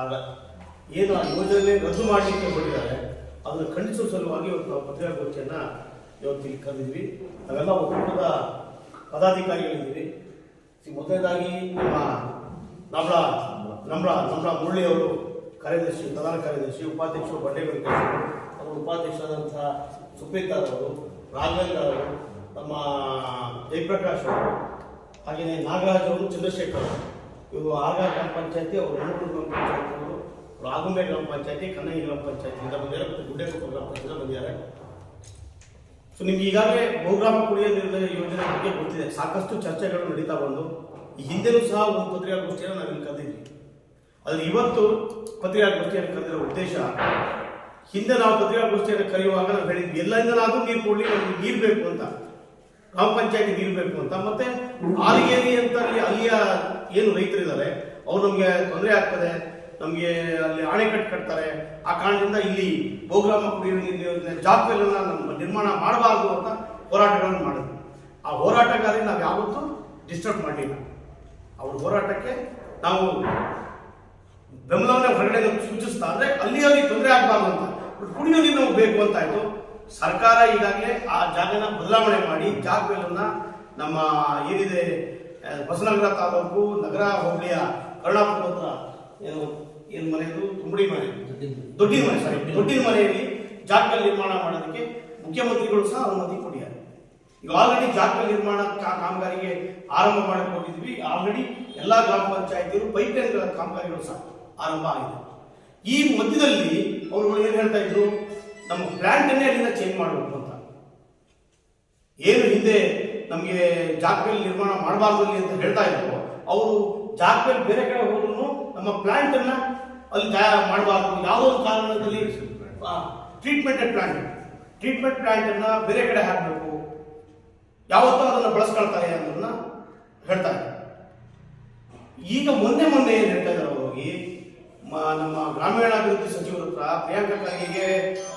ಆಗ ಏನು ಆ ಯೋಜನೆ ರದ್ದು ಮಾಡಿ ಕೊಟ್ಟಿದ್ದಾರೆ. ಅದನ್ನು ಖಂಡಿಸುವ ಸಲುವಾಗಿ ಇವತ್ತು ನಾವು ಪತ್ರಿಕಾಗೋಷ್ಠಿಯನ್ನು ಇವತ್ತು ಇಲ್ಲಿ ಕರೆದಿದ್ವಿ. ನಾವೆಲ್ಲ ಒಕ್ಕೂಟದ ಪದಾಧಿಕಾರಿಗಳಿದ್ದೀವಿ. ಮೊದಲನೇದಾಗಿ ನಮ್ಮ ನಮ್ರ ನಮ್ರ ನಮ್ರ ಮುರಳಿ ಅವರು ಕಾರ್ಯದರ್ಶಿ, ಪ್ರಧಾನ ಕಾರ್ಯದರ್ಶಿ, ಉಪಾಧ್ಯಕ್ಷರು ಬಂಡೆ ಅವರು ಉಪಾಧ್ಯಕ್ಷರಾದಂತಹ ಸುಪ್ರೀತಾರ್ ಅವರು, ರಾಘವೇಂದ್ರ ಅವರು, ನಮ್ಮ ಜಯಪ್ರಕಾಶ್ ಅವರು, ಹಾಗೆಯೇ ನಾಗರಾಜ್ ಅವರು, ಚಂದ್ರಶೇಖರ್ ಅವರು. ಇವರು ಆಗ ಗ್ರಾಮ ಪಂಚಾಯತಿ ಅವರು ಮಣ್ಣೂರು ಗ್ರಾಮ ಪಂಚಾಯತಿ ಅವರು ಆಗುಂಬೆ ಗ್ರಾಮ ಪಂಚಾಯತಿ, ಕನ್ನಗಿ ಗ್ರಾಮ ಪಂಚಾಯತಿಯಿಂದ ಬಂದಿದ್ದಾರೆ ಮತ್ತು ಗುಡ್ಡೆಕೊಪ್ಪ ಗ್ರಾಮ ಪಂಚಾಯತ್ ಬಂದಿದ್ದಾರೆ. ಸೊ ನಿಮ್ಗೆ ಈಗಾಗಲೇ ಬಹುಗ್ರಾಮ ಕುಡಿಯೋ ನೀರಿನ ಯೋಜನೆ ಬಗ್ಗೆ ಗೊತ್ತಿದೆ. ಸಾಕಷ್ಟು ಚರ್ಚೆಗಳು ನಡೀತಾ ಬಂದು ಹಿಂದೆನೂ ಸಹ ಒಂದು ಪತ್ರಿಕಾಗೋಷ್ಠಿಯನ್ನು ನಾವಿಲ್ಲಿ ಕರೆದಿದ್ವಿ. ಆದರೆ ಇವತ್ತು ಪತ್ರಿಕಾಗೋಷ್ಠಿಯನ್ನು ಕರೆದಿರೋ ಉದ್ದೇಶ, ಹಿಂದೆ ನಾವು ಪತ್ರಿಕಾಗೋಷ್ಠಿಯನ್ನು ಕರೆಯುವಾಗ ನಾವು ಹೇಳಿದ್ವಿ ಅದು ನೀರು ಕೊಡಲಿ, ನಮಗೆ ನೀರು ಬೇಕು ಅಂತ. ಗ್ರಾಮ ಪಂಚಾಯತಿ ನೀರು ಬೇಕು ಅಂತ. ಮತ್ತೆ ಆಲಿಗೇರಿ ಅಂತ ಅಲ್ಲಿ ಅಲ್ಲಿಯ ಏನು ರೈತರಿದ್ದಾರೆ, ಅವ್ರು ನಮಗೆ ತೊಂದರೆ ಆಗ್ತದೆ, ನಮಗೆ ಅಲ್ಲಿ ಅಣೆಕಟ್ಟು ಕಟ್ತಾರೆ. ಆ ಕಾರಣದಿಂದ ಇಲ್ಲಿ ಬಹುಗ್ರಾಮ ಕುಡಿಯುವ ನೀರಿನ ನಮ್ಮ ನಿರ್ಮಾಣ ಮಾಡಬಾರ್ದು ಅಂತ ಹೋರಾಟಗಳನ್ನು ಮಾಡಿದ್ವಿ ಆ ಹೋರಾಟಗಾರಿ ನಾವು ಯಾವತ್ತೂ ಡಿಸ್ಟರ್ಬ್ ಮಾಡಲಿಲ್ಲ. ಅವ್ರ ಹೋರಾಟಕ್ಕೆ ನಾವು ಬೆಂಬಲವನ್ನ ಹೊರಗಡೆ ಸೂಚಿಸ್ತಾ ಅಂದರೆ ಅಲ್ಲಿ ತೊಂದರೆ ಆಗಬಾರ್ದು ಅಂತ. ಕುಡಿಯೋ ನೀರು ನಮ್ಗೆ ಬೇಕು ಅಂತ ಆಯ್ತು. ಸರ್ಕಾರ ಈಗಾಗಲೇ ಆ ಜಾಗನ ಬದಲಾವಣೆ ಮಾಡಿ ಜಾಗಗಳನ್ನ ನಮ್ಮ ಏನಿದೆ ಹೊಸನಗರ ತಾಲೂಕು ನಗರ ಹೋಬಳಿಯ ಕರುಣಾಪುರ ಹತ್ರ ಏನು ಏನು ಮನೆಯದು ತುಂಬಡಿ ಮನೆ. ದೊಡ್ಡಿನ ಮನೆ ಸಾರಿ ದೊಡ್ಡಿನ ಮನೆಯಲ್ಲಿ ಜಾಗದಲ್ಲಿ ನಿರ್ಮಾಣ ಮಾಡೋದಕ್ಕೆ ಮುಖ್ಯಮಂತ್ರಿಗಳು ಸಹ ಅನುಮತಿ ಕೊಟ್ಟಿದ್ದಾರೆ. ಈಗ ಆಲ್ರೆಡಿ ಜಾಗದ ನಿರ್ಮಾಣ ಕಾಮಗಾರಿಗೆ ಆರಂಭ ಮಾಡಕ್ಕೆ ಹೋಗಿದ್ವಿ. ಆಲ್ರೆಡಿ ಎಲ್ಲ ಗ್ರಾಮ ಪಂಚಾಯತಿಗಳು ಪೈಪ್ಲೈನ್ ಕಾಮಗಾರಿಗಳು ಸಹ ಆರಂಭ ಆಗಿದೆ. ಈ ಮಧ್ಯದಲ್ಲಿ ಅವರು ಏನು ಹೇಳ್ತಾ ಇದ್ರು? ನಮ್ಮ ಪ್ಲಾಂಟ್ ಅನ್ನೇ ಅಲ್ಲಿಂದ ಚೇಂಜ್ ಮಾಡಬೇಕು ಅಂತ. ಏನು ಹಿಂದೆ ನಮಗೆ ಜಾಗದಲ್ಲಿ ನಿರ್ಮಾಣ ಮಾಡಬಾರ್ದು ಅಲ್ಲಿ ಅಂತ ಹೇಳ್ತಾ ಇದ್ರು. ಅವರು ಜಾಗದಲ್ಲಿ ಬೇರೆ ಕಡೆ ಹೋದ್ರು ನಮ್ಮ ಪ್ಲಾಂಟ್ ಅನ್ನ ಅಲ್ಲಿ ಮಾಡಬಾರ್ದು. ಯಾವುದೋ ಕಾರಣದಲ್ಲಿ ಟ್ರೀಟ್ಮೆಂಟ್ ಪ್ಲಾಂಟ್ ಟ್ರೀಟ್ಮೆಂಟ್ ಪ್ಲಾಂಟ್ ಅನ್ನ ಬೇರೆ ಕಡೆ ಹಾಕಬೇಕು. ಯಾವತ್ತೂ ಅದನ್ನು ಬಳಸ್ಕೊಳ್ತಾರೆ ಅನ್ನೋದನ್ನ ಹೇಳ್ತಾರೆ ಈಗ ಮೊನ್ನೆ ಮೊನ್ನೆ ಏನ್ ಹೇಳ್ತಾ ಇದ್ದಾರೆ ಹೋಗಿ ನಮ್ಮ ಗ್ರಾಮೀಣಾಭಿವೃದ್ಧಿ ಸಚಿವರ ಹತ್ರ ಪ್ರಿಯಾಂಕಾ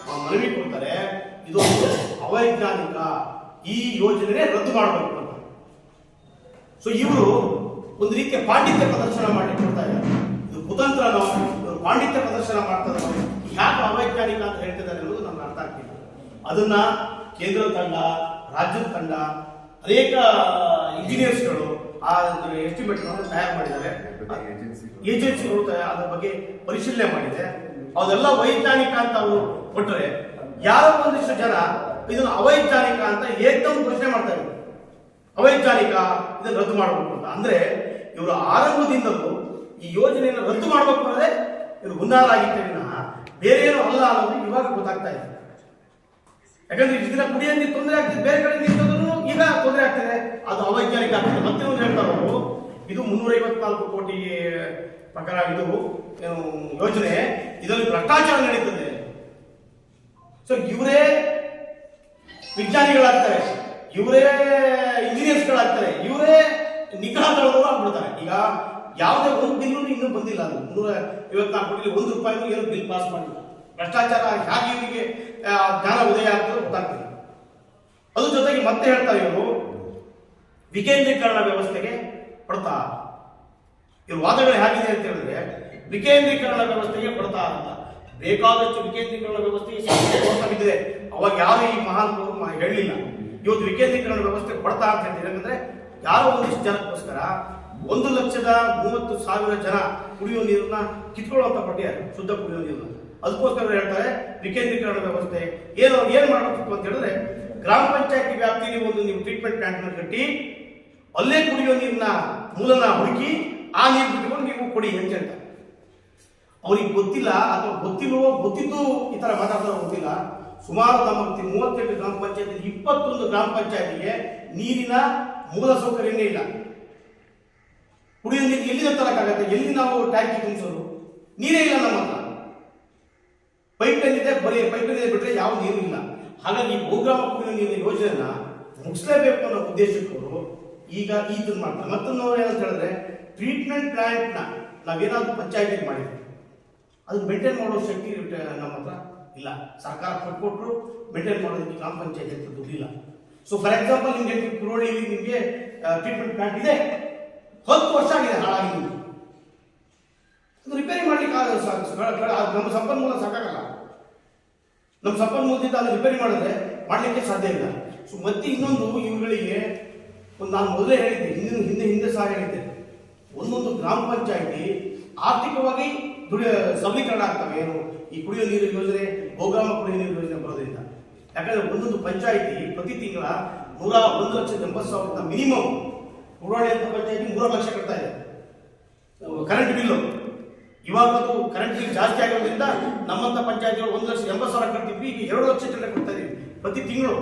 ಮ- ಮನವಿ ಕೊಡ್ತಾರೆ. ಇದು ಅವೈಜ್ಞಾನಿಕ ಈ ಯೋಜನೆ ರದ್ದು ಮಾಡಬೇಕು ಅಂತ. ಸೊ ಇವರು ಒಂದು ರೀತಿಯ ಪಾಂಡಿತ್ಯ ಪ್ರದರ್ಶನ ಮಾಡಿ ಕೊಡ್ತಾ ಇದ್ದಾರೆ. ಇದು ಕುತಂತ್ರ ನಾವು ಪಾಂಡಿತ್ಯ ಪ್ರದರ್ಶನ ಮಾಡ್ತಾ ಇದ್ದಾರೆ. ಯಾಕೆ ಅವೈಜ್ಞಾನಿಕ ಅಂತ ಹೇಳ್ತಿದ್ದಾರೆ ಅನ್ನೋದು ನಮ್ಗೆ ಅರ್ಥ ಆಗ್ತಿಲ್ಲ. ಅದನ್ನ ಕೇಂದ್ರ ತಂಡ, ರಾಜ್ಯದ ತಂಡ, ಅನೇಕ ಇಂಜಿನಿಯರ್ಸ್ಗಳು ಆ ಎಸ್ಟಿಮೇಟ್ ತಯಾರು ಮಾಡಿದ್ದಾರೆ. ಏಜೆನ್ಸಿಗಳು ಅದ್ರ ಬಗ್ಗೆ ಪರಿಶೀಲನೆ ಮಾಡಿದೆ. ಅದೆಲ್ಲ ವೈಜ್ಞಾನಿಕ ಅಂತ ಅವರು ಕೊಟ್ಟರೆ ಯಾರೋ ಒಂದಿಷ್ಟು ಜನ ಇದನ್ನು ಅವೈಚಾರಿಕ ಅಂತ ಏಕದಮ್ ಪ್ರಶ್ನೆ ಮಾಡ್ತಾ ಅವೈಚಾರಿಕ ಇದನ್ನು ರದ್ದು ಮಾಡಬೇಕು ಅಂತ. ಅಂದ್ರೆ ಇವರು ಆರಂಭದಿಂದಲೂ ಈ ಯೋಜನೆಯನ್ನು ರದ್ದು ಮಾಡಬೇಕು ಅನ್ನೋದೇ ಇವರು ಹುನ್ನಾರಾಗಿದ್ದ ವಿನಃ ಬೇರೆ ಏನು ಅಲ್ಲ ಅನ್ನೋದು ಇವಾಗ ಗೊತ್ತಾಗ್ತಾ ಇದೆ. ಯಾಕಂದ್ರೆ ಇಷ್ಟು ದಿನ ತೊಂದರೆ ಆಗ್ತಿದೆ, ಬೇರೆ ಕಡೆ ನಿಂತದ್ರು ಈಗ ತೊಂದರೆ ಆಗ್ತಿದೆ. ಅದು ಅವೈಜ್ಞಾನಿಕ ಆಗ್ತದೆ. ಮತ್ತೆ ಒಂದು ಹೇಳ್ತಾರೆ ಅವರು? ಇದು ಮುನ್ನೂರ ಐವತ್ನಾಲ್ಕು ಕೋಟಿ ಪ್ರಕಾರ ಇದು ಯೋಜನೆ, ಇದರಲ್ಲಿ ಭ್ರಷ್ಟಾಚಾರ ನಡೀತದೆ. ಸೊ ಇವರೇ ವಿಜ್ಞಾನಿಗಳಾಗ್ತಾರೆ. ಇವರೇ ಇಂಜಿನಿಯರ್ಸ್ಗಳಾಗ್ತಾರೆ ಇವರೇ ನಿಗ್ರಹದವರು ಆಗ್ಬಿಡ್ತಾರೆ. ಈಗ ಯಾವುದೇ ಒಂದು ಬಿಲ್ಲು ಇನ್ನೂ ಬಂದಿಲ್ಲ ಅದು. ಮುನ್ನೂರ ಐವತ್ನಾಲ್ಕು ಒಂದು ರೂಪಾಯಿ ಏನು ಬಿಲ್ ಪಾಸ್ ಮಾಡಿಲ್ಲ. ಭ್ರಷ್ಟಾಚಾರ ಹೇಗೆ ಇವರಿಗೆ ಜ್ಞಾನ ಉದಯ ಆಗ್ತದೆ ಗೊತ್ತಾಗ್ತದೆ. ಅದ್ರ ಜೊತೆಗೆ ಮತ್ತೆ ಹೇಳ್ತಾರೆ ಇವರು, ವಿಕೇಂದ್ರೀಕರಣ ವ್ಯವಸ್ಥೆಗೆ ಕೊಡ್ತಾ. ಇವ್ರ ವಾದಗಳು ಹೇಗಿದೆ ಅಂತ ಹೇಳಿದ್ರೆ, ವಿಕೇಂದ್ರೀಕರಣ ವ್ಯವಸ್ಥೆಗೆ ಕೊಡ್ತಾ ಅಂತ. ಬೇಕಾದಷ್ಟು ವಿಕೇಂದ್ರೀಕರಣ ವ್ಯವಸ್ಥೆಗೆ ಅವಾಗ ಯಾರು ಈ ಮಹಾನ್ ಹೇಳಲಿಲ್ಲ ಇವತ್ತು ವಿಕೇಂದ್ರೀಕರಣ ವ್ಯವಸ್ಥೆ ಕೊಡ್ತಾ ಅಂತ ಹೇಳಿದ್ರೆ ಯಾಕಂದ್ರೆ ಯಾರೋ ಒಂದಿಷ್ಟು ಜನಕ್ಕೋಸ್ಕರ ಒಂದು ಲಕ್ಷದ ಮೂವತ್ತು ಸಾವಿರ ಜನ ಕುಡಿಯುವ ನೀರನ್ನ ಕಿತ್ಕೊಳ್ಳುವಂತ ಪಟ್ಟಿದ್ದಾರೆ ಶುದ್ಧ ಕುಡಿಯುವ ನೀರನ್ನ. ಅದಕ್ಕೋಸ್ಕರ ಹೇಳ್ತಾರೆ, ವಿಕೇಂದ್ರೀಕರಣ ವ್ಯವಸ್ಥೆ ಏನು ಏನ್ ಮಾಡಬೇಕು ಅಂತ ಹೇಳಿದ್ರೆ, ಗ್ರಾಮ ಪಂಚಾಯತಿ ವ್ಯಾಪ್ತಿಯಲ್ಲಿ ಒಂದು ನೀವು ಟ್ರೀಟ್ಮೆಂಟ್ ಪ್ಲಾಂಟ್ ಅನ್ನು ಕಟ್ಟಿ, ಅಲ್ಲೇ ಕುಡಿಯೋ ನೀರನ್ನ ಮೂಲನ ಹುಡುಕಿ, ಆ ನೀರು ಬಿಟ್ಕೊಂಡು ನೀವು ಕೊಡಿ ಅಂತ ಹೇಳ್ತಾರೆ. ಅವ್ರಿಗೆ ಗೊತ್ತಿಲ್ಲ, ಅಥವಾ ಗೊತ್ತಿಲ್ಲವೋ ಗೊತ್ತಿದ್ದು ಈ ತರ ಮಾತಾಡ್ತಾರೋ ಗೊತ್ತಿಲ್ಲ. ಸುಮಾರು ನಮ್ಮ ಮೂವತ್ತೆಂಟು ಗ್ರಾಮ ಪಂಚಾಯತ್ ಇಪ್ಪತ್ತೊಂದು ಗ್ರಾಮ ಪಂಚಾಯತಿಗೆ ನೀರಿನ ಮೂಲ ಸೌಕರ್ಯನೇ ಇಲ್ಲ. ಕುಡಿಯೋ ನೀರು ಎಲ್ಲಿಂದ ತರಕ್ಕಾಗತ್ತೆ? ಎಲ್ಲಿ ನಾವು ಟ್ಯಾಂಕಿ ತುಂಬಿಸೋದು? ನೀರೇ ಇಲ್ಲ ನಮ್ಮ ಹತ್ರ. ಪೈಪ್ ಲೈನ್ ಇದೆ, ಬರೀ ಲೈನ್ ಬಿಟ್ಟರೆ ಯಾವ ನೀರು ಇಲ್ಲ. ಹಾಗಾಗಿ ಈ ಬಹುಗ್ರಾಮ ಕುಡಿಯುವ ನೀರಿನ ಯೋಜನೆನ ಮುಗಿಸ್ಲೇಬೇಕು ಅನ್ನೋ ಉದ್ದೇಶಕ್ಕವರು ಈಗ ಇದನ್ನ ಮಾಡ್ತಾರೆ. ಮತ್ತೊಂದು ಏನು ಏನಂತ ಹೇಳಿದ್ರೆ ಟ್ರೀಟ್ಮೆಂಟ್ ಪ್ಲಾಂಟ್ನ ನಾವೇನಾದ್ರೂ ಪಂಚಾಯತಿಗೆ ಮಾಡಿದ್ವಿ ಅದನ್ನ ಮೇಂಟೈನ್ ಮಾಡೋ ಶಕ್ತಿ ನಮ್ಮ ಹತ್ರ. ಇಲ್ಲ. ಸರ್ಕಾರ ಕೊಟ್ಕೊಟ್ರು, ಮೇಂಟೈನ್ ಮಾಡೋದಕ್ಕೆ ಗ್ರಾಮ ಪಂಚಾಯತ್ ಹತ್ರ ದುಡ್ಡಿಲ್ಲ. ಸೊ ಫಾರ್ ಎಕ್ಸಾಂಪಲ್ ನಿಮಗೆ ಕುರೋಳಿಯಲ್ಲಿ ನಿಮಗೆ ಟ್ರೀಟ್ಮೆಂಟ್ ಪ್ಲಾಂಟ್ ಇದೆ. ಹತ್ತು ವರ್ಷ ಆಗಿದೆ ಹಾಳಾಗಿ ಅದು ರಿಪೇರಿ ಮಾಡ್ಲಿಕ್ಕೆ ನಮ್ಮ ಸಂಪನ್ಮೂಲ ಸಾಕಾಗಲ್ಲ. ನಮ್ಮ ಸಂಪನ್ಮೂಲದಿಂದ ಅದನ್ನು ರಿಪೇರಿ ಮಾಡಿದ್ರೆ ಮಾಡಲಿಕ್ಕೆ ಸಾಧ್ಯ ಇಲ್ಲ. ಸೊ ಮತ್ತೆ ಇನ್ನೊಂದು ಇವುಗಳಿಗೆ ಒಂದು ನಾನು ಮೊದಲೇ ಹೇಳಿದ್ದೆ, ಹಿಂದಿನ, ಹಿಂದೆ ಹಿಂದೆ ಸಹ ಹೇಳಿದ್ದೆ. ಒಂದೊಂದು ಗ್ರಾಮ ಪಂಚಾಯಿತಿ ಆರ್ಥಿಕವಾಗಿ ದುಡಿಯ ಸಬಲೀಕರಣ ಆಗ್ತವೆ. ಏನು? ಈ ಕುಡಿಯೋ ನೀರು ಯೋಜನೆ ಗೋಗ್ರಾಮ ಕುಡಿಯೋ ನೀರು ಯೋಜನೆ ಬರೋದ್ರಿಂದ. ಯಾಕಂದ್ರೆ ಒಂದೊಂದು ಪಂಚಾಯಿತಿ ಪ್ರತಿ ತಿಂಗಳ ನೂರ ಒಂದು ಲಕ್ಷದ ಎಂಬತ್ತು ಸಾವಿರದ ಮಿನಿಮಮ್ ಅಂತ ಪಂಚಾಯಿತಿ ಮೂರು ಲಕ್ಷ ಕಟ್ತಾ ಇದೆ. Current bill. ಇವಾಗ ಕರೆಂಟ್ ಬಿಲ್ ಜಾಸ್ತಿ ಆಗಿರೋದ್ರಿಂದ ನಮ್ಮಂತ ಪಂಚಾಯತಿಗಳು ಒಂದು ಲಕ್ಷ ಎಂಬತ್ತು ಸಾವಿರ ಕಟ್ತಿದ್ವಿ. ಈಗ ಎರಡು ಲಕ್ಷ ಜನ ಕೊಡ್ತಾ ಇದೀವಿ. ಪ್ರತಿ ತಿಂಗಳು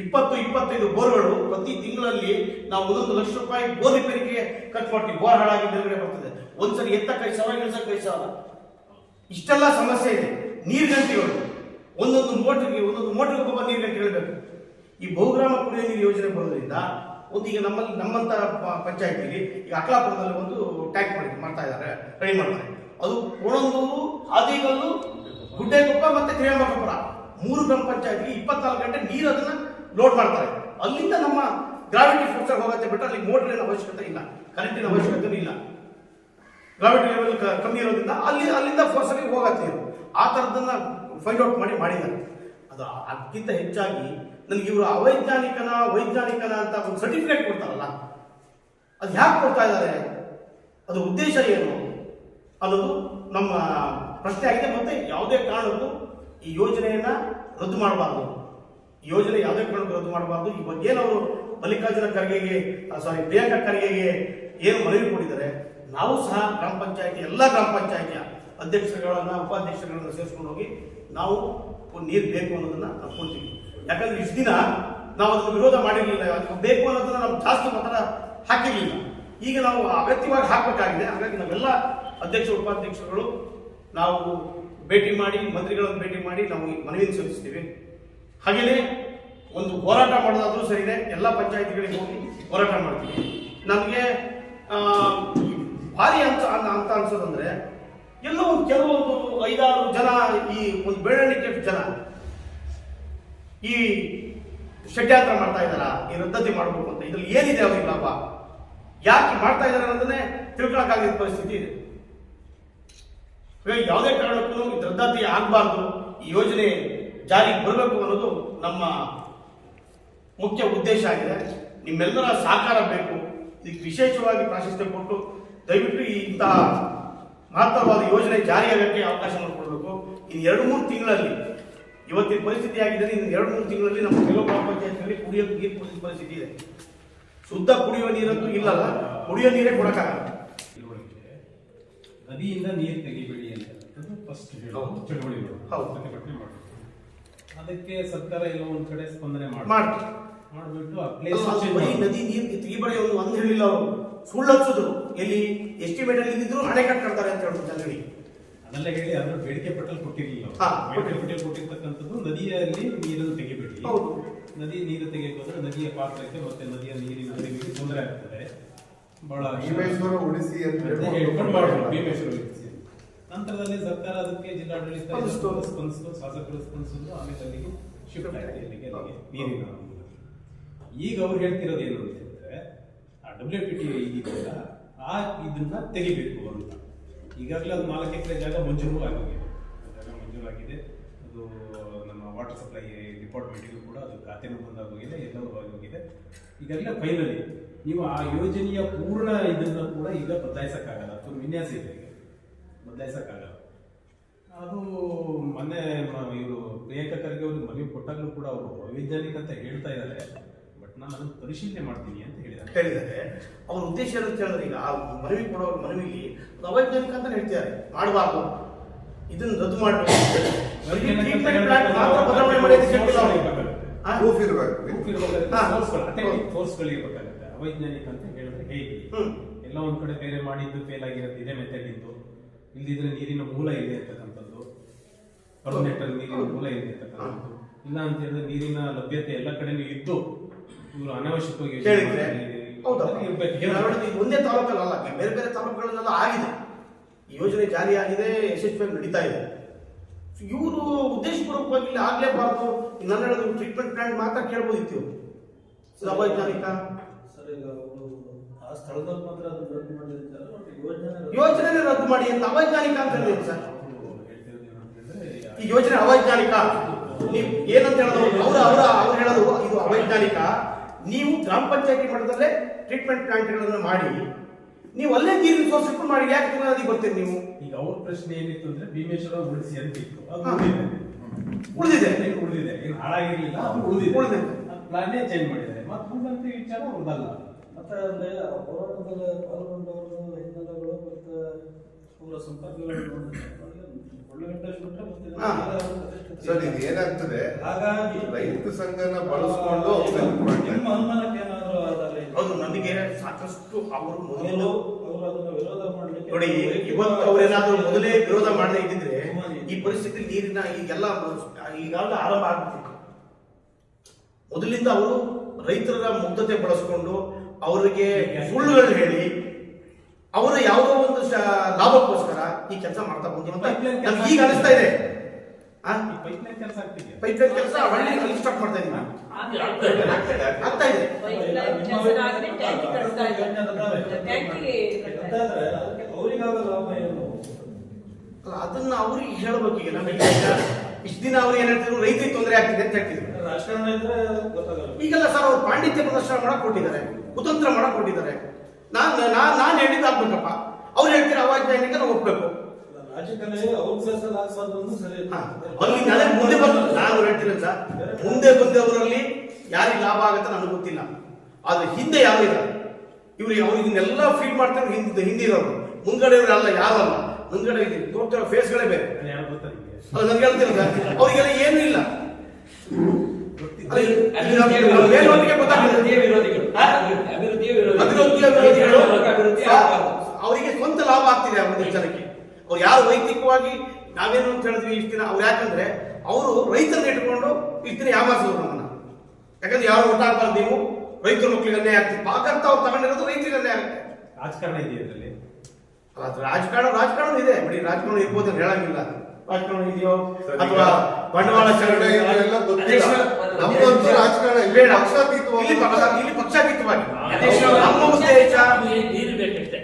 ಇಪ್ಪತ್ತು, ಇಪ್ಪತ್ತೈದು ಬೋರ್ಗಳು ಪ್ರತಿ ತಿಂಗಳಲ್ಲಿ ನಾವು ಒಂದೊಂದು ಲಕ್ಷ ರೂಪಾಯಿ ಬೋರ್ ರಿಪೇರಿಗೆ ಖರ್ಚು ಮಾಡ್ತೀವಿ. ಬೋರ್ ಹಾಳಾಗಿ ಮೇಲ್ಗಡೆ ಬರ್ತದೆ ಒಂದ್ಸರಿ ಎತ್ತ ಕೈ ಸಾವಿರ ಕೆಲಸ ಕೈ ಸಾವಿರ ಇಷ್ಟೆಲ್ಲ ಸಮಸ್ಯೆ ಇದೆ. ನೀರು ಗಂಟೆಗಳು ಒಂದೊಂದು ಮೋಟ್ರಿಗೆ ಒಂದೊಂದು ಮೋಟ್ರಿಗೆ ಒಬ್ಬ ನೀರು ಗಂಟೆ ಹೇಳಬೇಕು. ಈ ಬಹುಗ್ರಾಮ ಕುಡಿಯುವ ನೀರು ಯೋಜನೆ ಬರೋದ್ರಿಂದ ಒಂದು ಈಗ ನಮ್ಮಲ್ಲಿ, ನಮ್ಮಂತ ಪಂಚಾಯತಿಗೆ ಈಗ ಅಕ್ಲಾಪುರದಲ್ಲಿ ಒಂದು ಟ್ಯಾಂಕ್ ಮಾಡಿ ಮಾಡ್ತಾ ಇದ್ದಾರೆ ರೆಡಿ ಮಾಡ್ತಾರೆ. ಅದು ಒಣಂದೂರು ಹಾದಿಗಲ್ಲು, ಗುಡ್ಡೆಕೊಪ್ಪ ಮತ್ತೆ ತ್ರಿಯಂಬಕಪುರ ಮೂರು ಗ್ರಾಮ ಪಂಚಾಯತ್ಗೆ ಇಪ್ಪತ್ನಾಲ್ಕು ಗಂಟೆ ನೀರು ಅದನ್ನ ಲೋಡ್ ಮಾಡ್ತಾರೆ. ಅಲ್ಲಿಂದ ನಮ್ಮ ಗ್ರಾವಿಟಿ ಫೋರ್ಸ್ ಹೋಗುತ್ತೆ ಬಿಟ್ಟು ಅಲ್ಲಿ ಮೋಟ್ರಿನ ಅವಶ್ಯಕತೆ ಇಲ್ಲ. ಕರೆಂಟಿನ ಅವಶ್ಯಕತೆ ಇಲ್ಲ. ಗ್ರಾವಿಟಿ ಲೆವೆಲ್ ಕಮ್ಮಿ ಇರೋದ್ರಿಂದ ಅಲ್ಲಿ, ಅಲ್ಲಿಂದ ಫೋರ್ಸ್ ಆಗಿ ಹೋಗತ್ತೆ ಆ ಥರದನ್ನ ಫೈಂಡ್ ಔಟ್ ಮಾಡಿ, ಮಾಡಿದ್ದಾರೆ. ಅದು ಅದಕ್ಕಿಂತ ಹೆಚ್ಚಾಗಿ ನನಗೆ ಇವರು ಅವೈಜ್ಞಾನಿಕನ, ವೈಜ್ಞಾನಿಕನ ಅಂತ ಒಂದು ಸರ್ಟಿಫಿಕೇಟ್ ಕೊಡ್ತಾರಲ್ಲ. ಅದು ಯಾಕೆ ಕೊಡ್ತಾ ಇದ್ದಾರೆ? ಅದು ಉದ್ದೇಶ ಏನು? ಅನ್ನೋದು ನಮ್ಮ ಪ್ರಶ್ನೆ ಆಗಿದೆ. ಮತ್ತೆ ಯಾವುದೇ ಕಾರಣಕ್ಕೂ ಈ ಯೋಜನೆಯನ್ನ ರದ್ದು ಮಾಡಬಾರ್ದು. ಯೋಜನೆ ಯಾವುದೇ ಕಾರಣಕ್ಕೂ ರದ್ದು ಮಾಡಬಾರ್ದು. ಈ ಬಗ್ಗೆ ಏನವರು ಮಲ್ಲಿಕಾರ್ಜುನ ಖರ್ಗೆಗೆ ಸಾರಿ ಪ್ರಿಯಾಂಕಾ ಖರ್ಗೆಗೆ ಏನು ಮನವಿ ಕೊಟ್ಟಿದ್ದಾರೆ, ನಾವು ಸಹ ಗ್ರಾಮ ಪಂಚಾಯತಿ, ಎಲ್ಲ ಗ್ರಾಮ ಪಂಚಾಯತಿಯ ಅಧ್ಯಕ್ಷರುಗಳನ್ನ, ಉಪಾಧ್ಯಕ್ಷರುಗಳನ್ನ ಸೇರಿಸ್ಕೊಂಡು ಹೋಗಿ ನಾವು ನೀರು ಬೇಕು ಅನ್ನೋದನ್ನ ನಾವು ಯಾಕಂದ್ರೆ ಇಷ್ಟು ದಿನ ನಾವು ಅದನ್ನು ವಿರೋಧ ಮಾಡಿರಲಿಲ್ಲ ಅದಕ್ಕೆ ಬೇಕು ಅನ್ನೋದನ್ನ ನಾವು ಜಾಸ್ತಿ ಮಾತ್ರ ಹಾಕಿರಲಿಲ್ಲ. ಈಗ ನಾವು ಅಗತ್ಯವಾಗಿ ಹಾಕಬೇಕಾಗಿದೆ. ಹಾಗಾಗಿ ನಾವೆಲ್ಲ ಅಧ್ಯಕ್ಷ, ಉಪಾಧ್ಯಕ್ಷರುಗಳು ನಾವು ಭೇಟಿ ಮಾಡಿ, ಮಂತ್ರಿಗಳನ್ನು ಭೇಟಿ ಮಾಡಿ ನಾವು ಮನವಿಯನ್ನು ಸಲ್ಲಿಸ್ತೀವಿ. ಹಾಗೆಯೇ ಒಂದು ಹೋರಾಟ ಮಾಡೋದಾದ್ರೂ ಇದೆ, ಎಲ್ಲ ಪಂಚಾಯತಿಗಳಿಗೆ ಹೋಗಿ ಹೋರಾಟ ಮಾಡ್ತೀವಿ. ನಮಗೆ ಭಾರಿ ಅಂತ ಅಂತ ಅನ್ಸೋದಂದ್ರೆ, ಎಲ್ಲೋ ಒಂದು ಕೆಲವೊಂದು ಐದಾರು ಜನ ಈ ಒಂದು ಬೆಳವಣಿಗೆ ಜನ ಈ ಷಡ್ಯಂತ್ರ ಮಾಡ್ತಾ ಇದ್ದಾರಾ, ಈ ರದ್ದತಿ ಮಾಡಬೇಕು ಅಂತ, ಇದ್ರಲ್ಲಿ ಏನಿದೆ ಅವ್ರಿಗೆ ಲಾಭ? ಯಾಕೆ ಮಾಡ್ತಾ ಇದ್ದಾರೆ ಅನ್ನೋದನ್ನೇ ತಿಳ್ಕೊಳಕ್ಕಾಗಿದ್ದ ಪರಿಸ್ಥಿತಿ ಇದೆ. ಯಾವುದೇ ಕಾರಣಕ್ಕೂ ರದ್ದತಿ ಆಗಬಾರ್ದು, ಈ ಯೋಜನೆ ಜಾರಿಗೆ ಬರಬೇಕು ಅನ್ನೋದು ನಮ್ಮ ಮುಖ್ಯ ಉದ್ದೇಶ ಆಗಿದೆ. ನಿಮ್ಮೆಲ್ಲರ ಸಹಕಾರ ಬೇಕು. ಇದಕ್ಕೆ ವಿಶೇಷವಾಗಿ ಪ್ರಾಶಸ್ತ್ಯ ಕೊಟ್ಟು ದಯವಿಟ್ಟು ಈ ಇಂತಹ ಮಹತ್ತರವಾದ ಯೋಜನೆ ಜಾರಿಯಾಗಕ್ಕೆ ಅವಕಾಶ ಮಾಡಿಕೊಡ್ಬೇಕು ಇನ್ನು ಎರಡು ಮೂರು ತಿಂಗಳಲ್ಲಿ ಇವತ್ತಿನ ಪರಿಸ್ಥಿತಿ ಆಗಿದೆ ಇನ್ನು ಎರಡು ಮೂರು ತಿಂಗಳಲ್ಲಿ ನಮ್ಮ ಕೆಲವು ಗ್ರಾಮ ಪಂಚಾಯತ್ನಲ್ಲಿ ಕುಡಿಯೋ ನೀರು ಕುಡಿದ ಪರಿಸ್ಥಿತಿ ಇದೆ. ಶುದ್ಧ ಕುಡಿಯುವ ನೀರಂತೂ ಇಲ್ಲಲ್ಲ ಕುಡಿಯೋ ನೀರೇ ಕೊಡೋಕ್ಕಾಗಲ್ಲ. ನದಿಯಿಂದ ನೀರು ತೆಗಿಬೇಡಿ ಅಂತ ಫಸ್ಟ್. ಚಳವಳಿಗಳು. ಹೌದು. ಪ್ರತಿಭಟನೆ ಮಾಡಿ ಅದಕ್ಕೆ ಸರ್ಕಾರ ಎಲ್ಲ ಒಂದ್ ಕಡೆ ಸ್ಪಂದನೆ ಮಾಡಿ ಮಾಡ್ತಾರೆ ಮಾಡ್ಬಿಟ್ಟು ಆ ಪ್ಲೇಸ್ ಬರೀ ನದಿ ನೀರು ತೆಗಿಬಡಿ ಒಂದು ಒಂದು ಹೇಳಿಲ್ಲ ಅವರು. ಸುಳ್ಳು ಹಚ್ಚೋದು ಎಲ್ಲಿ ಎಸ್ಟಿಮೇಟ್ ಅಲ್ಲಿ ಇದ್ದಿದ್ರು ಹಣೆ ಕಟ್ಕೊಳ್ತಾರೆ ಅಂತ ಹೇಳ್ತಾರೆ ಜನಗಳಿಗೆ ಅದೆಲ್ಲ ಹೇಳಿ ಅದ್ರ ಬೇಡಿಕೆ ಪಟ್ಟಲ್ಲಿ ಕೊಟ್ಟಿರಲಿಲ್ಲ ಬೇಡಿಕೆ ಪಟ್ಟಲ್ಲಿ ಕೊಟ್ಟಿರ್ತಕ್ಕಂಥದ್ದು ನದಿಯಲ್ಲಿ ನೀರನ್ನು ತೆಗಿಬೇಡಿ. ಹೌದು. ನದಿ ನೀರು ತೆಗೆಯೋದ್ರೆ ನದಿಯ ಪಾತ್ರಕ್ಕೆ ಮತ್ತೆ ನದಿಯ ನೀರಿನ ಹರಿವಿಗೆ ತೊಂದರೆ ಆಗ್ತದೆ. ಬಹಳ ಭೀಮೇಶ್ವರ ಉಳಿಸಿ ಅಂತ ಭೀಮೇಶ್ವರ ಉಳಿಸಿ. ನಂತರದಲ್ಲಿ ಸರ್ಕಾರ ಅದಕ್ಕೆ ಜಿಲ್ಲಾಡಳಿತ ಸ್ಪಂದಿಸ್ತು. ಶಾಸಕರು ಸ್ಪಂದಿಸಿದ್ರು ಆಮೇಲೆ ಅಲ್ಲಿಗೆ ಶಿಫ್ಟ್ ಆಗಿದೆ ಅಲ್ಲಿಗೆ ಅಲ್ಲಿಗೆ ನೀರಿನ ಈಗ ಅವ್ರು ಹೇಳ್ತಿರೋದು ಏನು ಅಂತ ಹೇಳಿದ್ರೆ ಆ ಡಬ್ಲ್ಯೂ ಪಿ ಟಿ ಇದೆಯಲ್ಲ ಆ ಇದನ್ನ ತೆಗಿಬೇಕು ಅಂತ. ಈಗಾಗಲೇ ಅದು ನಾಲ್ಕು ಎಕರೆ ಜಾಗ ಮಂಜೂರು ಆಗಿದೆ ಜಾಗ ಮಂಜೂರಾಗಿದೆ. ಅದು ನಮ್ಮ ವಾಟರ್ ಸಪ್ಲೈ ಡಿಪಾರ್ಟ್ಮೆಂಟಿಗೂ ಕೂಡ ಅದು ಖಾತೆನೂ ಬಂದಾಗೋಗಿದೆ ಎಲ್ಲವೂ ಆಗೋಗಿದೆ ಈಗಾಗಲೇ ಫೈನಲಿ ನೀವು ಆ ಯೋಜನೆಯ ಪೂರ್ಣ ಇದನ್ನು ಕೂಡ ಈಗ ಬದಲಾಯಿಸೋಕ್ಕಾಗಲ್ಲ. ಅಥವಾ ವಿನ್ಯಾಸ ಇದೆ. ಬದಲಾಯಿಸಕ್ಕಾಗಲ್ಲ ಅದು ಮೊನ್ನೆ ಇವರು ಪ್ರಿಯಾಂಕಾ ಖರ್ಗೆ ಅವರು ಮನವಿ ಕೊಟ್ಟಾಗಲೂ ಕೂಡ ಅವರು ಅವೈಜ್ಞಾನಿಕ ಅಂತ ಹೇಳ್ತಾ ಇದ್ದಾರೆ. ಬಟ್ ನಾನು ಅದನ್ನು ಪರಿಶೀಲನೆ ಮಾಡ್ತೀನಿ ಅಂತ ಹೇಳಿದ್ದಾರೆ. ಹೇಳಿದ್ದಾರೆ. ಅವ್ರ ಉದ್ದೇಶ ಏನಂತ ಹೇಳಿದ್ರೆ ಈಗ ಆ ಮನವಿ ಕೊಡೋ ಮನವಿಗೆ ಅದು ಅವೈಜ್ಞಾನಿಕ ಅಂತ ಹೇಳ್ತಿದ್ದಾರೆ. ಮಾಡಬಾರ್ದು. ಇದನ್ನು ರದ್ದು ಮಾಡಬೇಕು. ಅವೈಜ್ಞಾನಿಕ ಅಂತ ಹೇಳಿದ್ರೆ ಹೇಗೆ? ಎಲ್ಲ ಒಂದ್ ಕಡೆ ಬೇರೆ ಮಾಡಿದ್ದು ಫೇಲ್ ಆಗಿರೋದು ಇದೇ ಮೆಥಡ್ ಇದ್ದು ಇಲ್ದಿದ್ರೆ ನೀರಿನ ಮೂಲ ಇದೆ ಅಂತಕ್ಕಂಥದ್ದು. ಅಲ್ಲಿ ನೀರಿನ ಮೂಲ ಇದೆ ಅಂತಕ್ಕಂಥದ್ದು. ಇಲ್ಲ ಅಂತ ಹೇಳಿದ್ರೆ ನೀರಿನ ಲಭ್ಯತೆ ಎಲ್ಲ ಕಡೆನೂ ಇದ್ದು ಇವರು ಅನಾವಶ್ಯಕವಾಗಿ ಯೋಚನೆ ಕೇಳಿದ್ರೆ ಇರ್ಬೇಕು. ಒಂದೇ ತಾಲೂಕಲ್ಲ ಅಲ್ಲ ಬೇರೆ ಬೇರೆ ತಾಲೂಕುಗಳಲ್ಲೆಲ್ಲ ಆಗಿದೆ. ಈ ಯೋಜನೆ ಜಾರಿ ಆಗಿದೆ ಯಶಸ್ವಿಯಾಗಿ ನಡೀತಾ ಇದೆ. ಇವರು ಉದ್ದೇಶಪೂರ್ವಕವಾಗಿ ಇಲ್ಲಿ ಆಗ್ಲೇಬಾರ್ದು. ನನ್ನ ಟ್ರೀಟ್ಮೆಂಟ್ ಪ್ಲಾಂಟ್ ಮಾತ್ರ ಕೇಳ್ಬೋದಿತ್ತು ಇವ್ರು. ಸರಿ ಸರ್ ಈಗ ಅವರು ಸ್ಥಳದಲ್ಲಿ ಮಾತ್ರ ಅದು ರದ್ದು ಯೋಜನೆ ರದ್ದು ಮಾಡಿ ಅಂತ ಅವೈಜ್ಞಾನಿಕ ಅಂತ ಹೇಳಿದ್ರು ಸರ್. ಈ ಯೋಜನೆ ಅವೈಜ್ಞಾನಿಕ. ನೀವು ಏನಂತ ಹೇಳೋದು? ಅವ್ರ ಅವರ ಅವ್ರು ಹೇಳೋದು ಇದು ಅವೈಜ್ಞಾನಿಕ. ನೀವು ಗ್ರಾಮ ಪಂಚಾಯತಿ ಮಟ್ಟದಲ್ಲೇ ಟ್ರೀಟ್ಮೆಂಟ್ ಪ್ಲಾಂಟ್ಗಳನ್ನು ಮಾಡಿ ನೀವು ಅಲ್ಲೇ ನೀರು ಸೋರ್ಸ್ ಇಟ್ಕೊಂಡು ಮಾಡಿ ಯಾಕೆ ಅದಕ್ಕೆ ಬರ್ತೀರಿ ನೀವು? ಈಗ ಅವ್ರ ಪ್ರಶ್ನೆ ಏನಿತ್ತು ಅಂದ್ರೆ ಭೀಮೇಶ್ವರ ಉಳಿಸಿ ಅಂತ ಇತ್ತು. ಅದು ಹಾ. ಉಳಿದಿದೆ. ಉಳಿದಿದೆ. ಹಾಳಾಗಿರ್ಲಿಲ್ಲ ಉಳಿದಿದೆ. ಉಳಿದಿದೆ. ಪ್ಲಾನೇ ಚೇಂಜ್ ಮಾಡಿದ್ದಾರೆ. ಮತ್ತೆ ಮುಂದಂತ ವಿಚಾರ ಮತ್ತೆ ಅಂದ್ರೆ ಹೋರಾಟದಲ್ಲಿ ಪಾಲ್ಗೊಂಡವರು ಹಿನ್ನೆಲೆಗಳು ಮತ್ತೆ ಅವರ ಸಂಪರ್ಕಗಳು ಸರ್ ಇದು ಏನಾಗ್ತದೆ? ಹಾಗಾಗಿ ರೈತ ಸಂಘನ ಬಳಸ್ಕೊಂಡು ನಿಮ್ಮ ಅನುಮಾನಕ್ಕೆ ಏನಾದರೂ ಅದರಲ್ಲಿ ಹೌದು ನನಗೆ ಸಾಕಷ್ಟು ಅವರು ಮೊದಲು ಮೊದಲು ಅವರು ಅದನ್ನ ವಿರೋಧ ಮಾಡಲಿಕ್ಕೆ ನೋಡಿ ಇವತ್ತು ಅವರೇನಾದ್ರೂ ಮೊದಲೇ ವಿರೋಧ ಮಾಡದೇ ಇದ್ದಿದ್ರೆ ಈ ಪರಿಸ್ಥಿತಿ ನೀರಿನ ಈಗೆಲ್ಲ ಈಗಾಗಲೇ ಆರಂಭ ಆಗ್ಬಿಟ್ಟಿತ್ತು. ಮೊದಲಿಂದ ಅವರು ರೈತರ ಮುಗ್ಧತೆ ಬಳಸ್ಕೊಂಡು ಅವರಿಗೆ ಸುಳ್ಳುಗಳು ಹೇಳಿ ಅವರು ಯಾವುದೋ ಒಂದು ಲಾಭಕ್ಕೋಸ್ಕರ ಈ ಕೆಲಸ ಮಾಡ್ತಾ ಬಂದ್ರು ಅಂತ ನಮ್ಗೆ ಈಗ ಅನಿಸ್ತಾ ಇದೆ. ಪೈಪ್ಲೈನ್ ಕೆಲಸ ಸ್ಟಾರ್ಟ್ ಮಾಡ್ತಾ ಇದೀವಿ ಆಗ್ತಾ ಇದೆ ಅವರಿಗಾಗ ಲಾಭ ಏನು? ಅಲ್ಲ ಅದನ್ನ ಅವ್ರಿಗೆ ಹೇಳ್ಬೇಕು ಈಗ ನಮಗೆ ಇಷ್ಟು ದಿನ ಅವ್ರು ಏನ್ ಹೇಳ್ತಿದ್ರು? ರೈತರಿಗೆ ತೊಂದರೆ ಆಗ್ತಿದೆ ಅಂತ ಹೇಳ್ತಿದ್ರು. ರಾಜಕಾರಣ ಇದ್ರೆ ಗೊತ್ತಾಗಲ್ಲ. ಈಗೆಲ್ಲ ಸರ್ ಅವ್ರು ಪಾಂಡಿತ್ಯ ಪ್ರದರ್ಶನ ಮಾಡಕ್ ಕೊಟ್ಟಿದ್ದಾರೆ ಕುತಂತ್ರ ಮಾಡಕ್ ಕೊಟ್ಟಿದ್ದಾರೆ. ನಾನ್ ನಾನ್ ನಾನ್ ಹೇಳಿದ್ದಾಗ್ಬೇಕಪ್ಪ ಅವ್ರು ಅವಾಗ ಅವಾಜ್ಞಾನಿಕ ನಾವು ಒಪ್ಬೇಕು. ಅಲ್ಲಿ ಮುಂದೆ ಬಂದು ನಾನು ಹೇಳ್ತೀನಿ ಸರ್ ಮುಂದೆ ಬಂದವರಲ್ಲಿ ಯಾರಿಗೆ ಲಾಭ ಆಗುತ್ತೆ ನನಗೆ ಗೊತ್ತಿಲ್ಲ. ಆದ್ರೆ ಹಿಂದೆ ಯಾರು ಇಲ್ಲ ಇವ್ರು ಅವ್ರಿಗೆಲ್ಲ ಫೀಲ್ ಮಾಡ್ತಾರೆ ಹಿಂದೆ ಹಿಂದಿರೋರು ಇರೋರು. ಮುಂದ್ಗಡೆ ಇವ್ರು ಅಲ್ಲ ಯಾರಲ್ಲ? ಮುಂದ್ಗಡೆ ಇದ್ದೀನಿ ತೋರ್ತಿರೋ ಫೇಸ್ಗಳೇ ಬೇರೆ. ಅದು ನನಗೆ ಹೇಳ್ತೀನಿ ಸರ್. ಅವರಿಗೆಲ್ಲ ಏನೂ ಇಲ್ಲ. ಅವರಿಗೆ ಸ್ವಂತ ಲಾಭ ಆಗ್ತಿದೆ ಆ ಒಂದು ವಿಚಾರಕ್ಕೆ ಅವ್ರು ಯಾರು ವೈಯಕ್ತಿಕವಾಗಿ ನಾವೇನು ಅಂತ ಹೇಳಿದ್ವಿ ಇಷ್ಟು ದಿನ ಅವ್ರು ಯಾಕಂದ್ರೆ ಅವರು ರೈತರನ್ನ ಇಟ್ಕೊಂಡು ಇಷ್ಟು ದಿನ ಯಾಮಾರಿಸಿದ್ರು ನಮ್ಮನ್ನ? ಯಾಕಂದ್ರೆ ಯಾರು ಒಟ್ಟಾಗಬಾರ್ದು ನೀವು? ರೈತರ ಮಕ್ಕಳಿಗೆ ಅನ್ಯಾಯ ಪಾಕರ್ತ ಪಾಕಂತ ಅವ್ರು ತಗೊಂಡಿರೋದು ರೈತರಿಗೆ ಅನ್ಯಾಯ ಆಗುತ್ತೆ ರಾಜಕಾರಣ ಇದೆಯಾ ಇದರಲ್ಲಿ ರಾಜಕಾರಣ ರಾಜಕಾರಣ ಇದೆ. ಬಿಡಿ ರಾಜಕಾರಣ ಇರ್ಬೋದು ಅಂತ ಹೇಳಂಗಿಲ್ಲ. ರಾಜಕಾರಣ ಇದೆಯೋ ಅಥವಾ ಬಂಡವಾಳ ಚಲನೆ ಗೊತ್ತಿಲ್ಲ. ನಮ್ಗೊಂದು ರಾಜಕಾರಣ ಇಲ್ಲ. ಪಕ್ಷಾತೀತವಾಗಿ ಇಲ್ಲಿ ಪಕ್ಷ- ಇಲ್ಲಿ ಪಕ್ಷಾತೀತವಾಗಿ ಅಧ್ಯಕ್ಷ, ನಮ್ಮ ಉದ್ದೇಶ ನೀರು ಬೇಕಷ್ಟೇ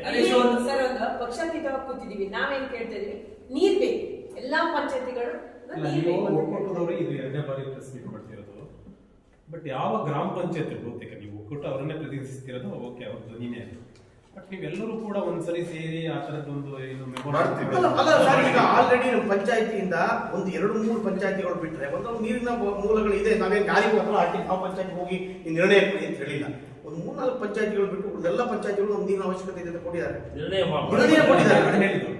ಸರ್ ಒಂದು ಪಕ್ಷಾತೀತವಾಗಿ ಕೂತಿದೀವಿ ನಾವೇನ್ ಕೇಳ್ತಾ ಇದೀವಿ? ನೀರ್ ಬೇಕು. ಎಲ್ಲಾ ಪಂಚಾಯತಿಗಳು ಒಕ್ಕೂಟದವರು ಇದು ಎರಡನೇ ಬಾರಿ ಸ್ಪೀಕ್ ಮಾಡ್ತಿರೋದು. ಬಟ್ ಯಾವ ಗ್ರಾಮ ಪಂಚಾಯತ್ ಬಹುತೇಕ? ನೀವು ಒಕ್ಕೂಟ ಅವರನ್ನೇ ಪ್ರತಿನಿಧಿಸ್ತಿರೋದು ಓಕೆ ಅವ್ರ ಧ್ವನಿನೇ ಅದು. ಬಟ್ ನೀವೆಲ್ಲರೂ ಕೂಡ ಒಂದ್ಸರಿ ಸೇರಿ ಆ ಥರದ್ದೊಂದು ಏನು ಮಾಡ್ತೀವಿ. ಅಲ್ಲ ಅಲ್ಲ ಸರ್ ಈಗ ಆಲ್ರೆಡಿ ನಮ್ಮ ಪಂಚಾಯತಿಯಿಂದ ಒಂದು ಎರಡು ಮೂರು ಪಂಚಾಯತಿಗಳು ಬಿಟ್ಟರೆ ಒಂದೊಂದು ನೀರಿನ ಮೂಲಗಳು ಇದೆ ನಾವೇ ಯಾರಿಗೂ ಹತ್ರ ಹಾಕಿ ನಾವು ಪಂಚಾಯತ್ ಹೋಗಿ ನಿರ್ಣಯ ಕೊಡಿ ಅಂತ ಹೇಳಿಲ್ಲ. ಒಂದು ಮೂರ್ನಾಲ್ಕು ಪಂಚಾಯತಿಗಳು ಬಿಟ್ಟು ಎಲ್ಲ ಪಂಚಾಯತಿಗಳು ನೀರಿನ ಅವಶ್ಯಕತೆ ಇದೆ ಅಂತ ಕೊಟ್ಟಿದ್ದಾರೆ. ನಿರ್ಣಯ ಕೊಟ್ಟಿದ್ದಾರೆ. ನಾನು ಹೇಳಿದ್ದು.